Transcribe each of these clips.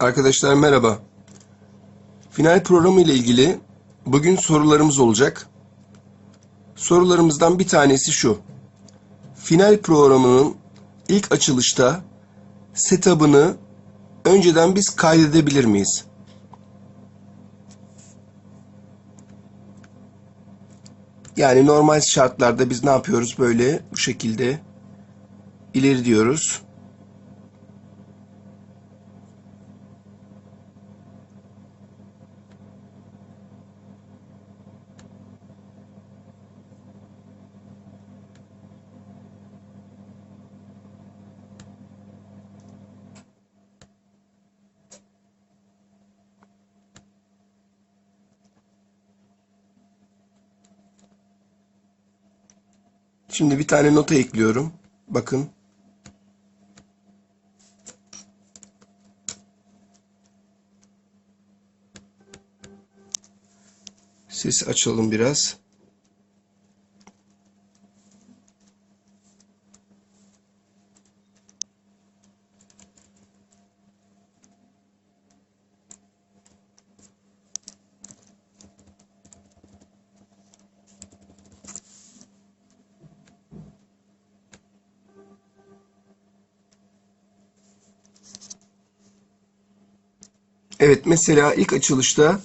Arkadaşlar merhaba. Final programı ile ilgili bugün sorularımız olacak. Sorularımızdan bir tanesi şu. Final programının ilk açılışta setup'ını önceden biz kaydedebilir miyiz? Yani normal şartlarda biz ne yapıyoruz? Böyle bu şekilde ileri diyoruz. Şimdi bir tane nota ekliyorum. Bakın. Sesi açalım biraz. Evet mesela ilk açılışta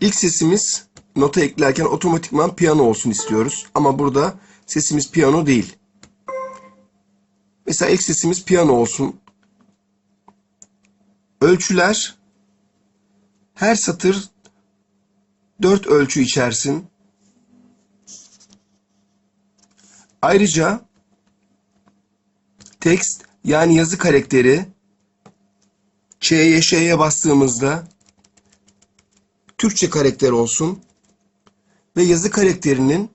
ilk sesimiz nota eklerken otomatikman piyano olsun istiyoruz. Ama burada sesimiz piyano değil. Mesela ilk sesimiz piyano olsun. Ölçüler her satır 4 ölçü içersin. Ayrıca tekst yani yazı karakteri Ç'ye Ş'ye bastığımızda Türkçe karakter olsun ve yazı karakterinin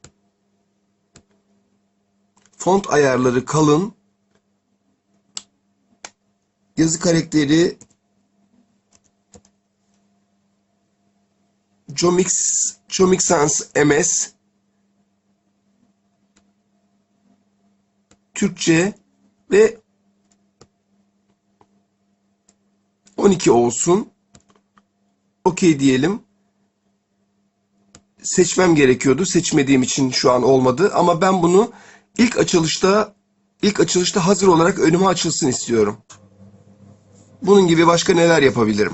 font ayarları kalın. Yazı karakteri Comix Comic Sans MS Türkçe ve 12 olsun. Okey diyelim. Seçmem gerekiyordu. Seçmediğim için şu an olmadı. Ama ben bunu ilk açılışta ilk açılışta hazır olarak önüme açılsın istiyorum. Bunun gibi başka neler yapabilirim?